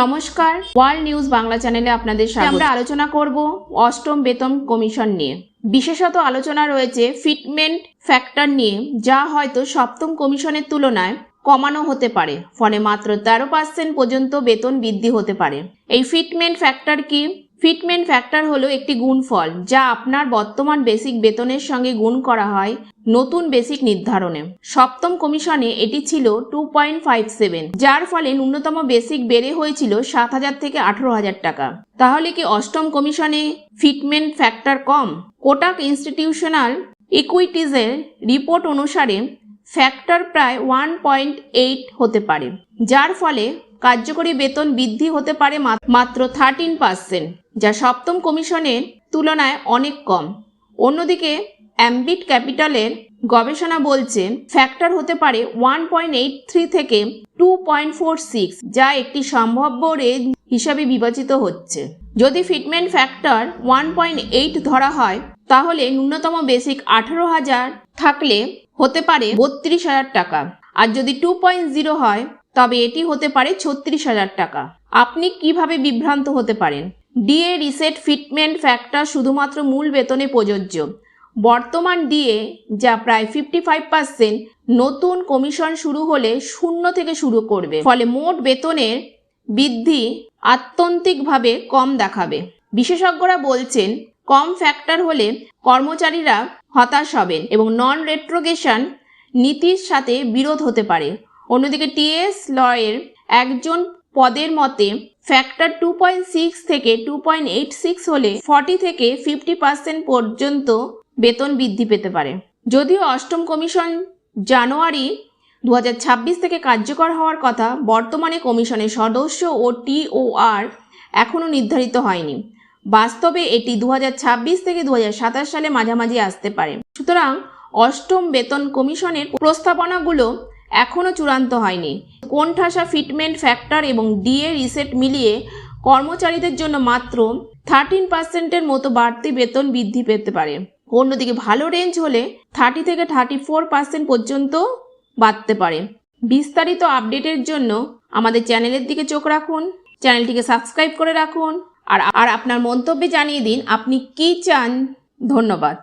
নমস্কার। World news Bangla চ্যানেলে আপনাদের সাথে আমরা আলোচনা করব অষ্টম বেতন কমিশন নিয়ে। বিশেষত আলোচনা রয়েছে ফিটমেন্ট ফ্যাক্টর নিয়ে যা হয়তো সপ্তম কমিশনের তুলনায় কমানো হতে পারে। ফলে মাত্র তেরো পার্সেন্ট পর্যন্ত বেতন বৃদ্ধি হতে পারে। এই ফিটমেন্ট ফ্যাক্টর কি? ফিটমেন্ট ফ্যাক্টর হলো একটি গুণফল যা আপনার বর্তমান বেসিক বেতনের সঙ্গে গুণ করা হয় নতুন বেসিক নির্ধারণে। সপ্তম কমিশনে এটি ছিল টু পয়েন্ট ফাইভ সেভেন যার ফলে ন্যূনতম বেসিক বেড়ে হয়েছিল সাত হাজার থেকে আঠারো হাজার টাকা। তাহলে কি অষ্টম কমিশনে ফিটমেন্ট ফ্যাক্টর কম? কোটাক ইনস্টিটিউশনাল ইকুইটিজের রিপোর্ট অনুসারে ফ্যাক্টর প্রায় ওয়ান পয়েন্ট এইট হতে পারে, যার ফলে কার্যকরী বেতন বৃদ্ধি হতে পারে মাত্র থার্টিন পার্সেন্ট যা সপ্তম কমিশনের তুলনায় অনেক কম। অন্যদিকে অ্যাম্বিট ক্যাপিটালের গবেষণা বলছে ফ্যাক্টর হতে পারে ওয়ান পয়েন্ট এইট থ্রি থেকে টু পয়েন্ট ফোর সিক্স যা একটি সম্ভাব্য রেঞ্জ হিসাবে বিবেচিত হচ্ছে। যদি fitment factor one point eight ধরা হয়, তাহলে ন্যূনতম বেসিক আঠারো হাজার থাকলে হতে পারে বত্রিশ হাজার টাকা। আর যদি টু পয়েন্ট জিরো হয় তবে এটি হতে পারে ছত্রিশ হাজার টাকা। আপনি কীভাবে বিভ্রান্ত হতে পারেন? ডিএ রিসেট ফিটমেন্ট ফ্যাক্টর শুধুমাত্র মূল বেতনে প্রযোজ্য। বর্তমান ডিএ, যা প্রায় ফিফটি ফাইভ পার্সেন্ট, নতুন কমিশন শুরু হলে শূন্য থেকে শুরু করবে। ফলে মোট বেতনের বৃদ্ধি আত্যন্তিকভাবে কম দেখাবে। বিশেষজ্ঞরা বলছেন, কম ফ্যাক্টর হলে কর্মচারীরা হতাশ হবেন এবং নন রেট্রোগেশন নীতির সাথে বিরোধ হতে পারে। অন্যদিকে টিএস লয়ের একজন পদের মতে ফ্যাক্টর টু পয়েন্ট সিক্স থেকে টু পয়েন্ট এইট সিক্স হলে ফর্টি থেকে ফিফটি পার্সেন্ট পর্যন্ত বেতন বৃদ্ধি পেতে পারে। যদিও অষ্টম কমিশন জানুয়ারি দু হাজার ছাব্বিশ থেকে কার্যকর হওয়ার কথা বর্তমানে কমিশনের সদস্য ও টিওআর এখনও নির্ধারিত হয়নি। বাস্তবে এটি দু হাজার ছাব্বিশ থেকে দু হাজার সাতাশ সালে মাঝামাঝি আসতে পারে। সুতরাং অষ্টম বেতন কমিশনের প্রস্তাবনাগুলো এখনও চূড়ান্ত হয়নি। কোণঠাসা ফিটমেন্ট ফ্যাক্টর এবং ডিএ রিসেট মিলিয়ে কর্মচারীদের জন্য মাত্র থার্টিন পার্সেন্টের মতো বাড়তি বেতন বৃদ্ধি পেতে পারে। অন্যদিকে ভালো রেঞ্জ হলে থার্টি থেকে থার্টি ফোর পার্সেন্ট পর্যন্ত বাড়তে পারে। বিস্তারিত আপডেটের জন্য আমাদের চ্যানেলের দিকে চোখ রাখুন, চ্যানেলটিকে সাবস্ক্রাইব করে রাখুন, আর আর আপনার মন্তব্যে জানিয়ে দিন আপনি কি চান। ধন্যবাদ।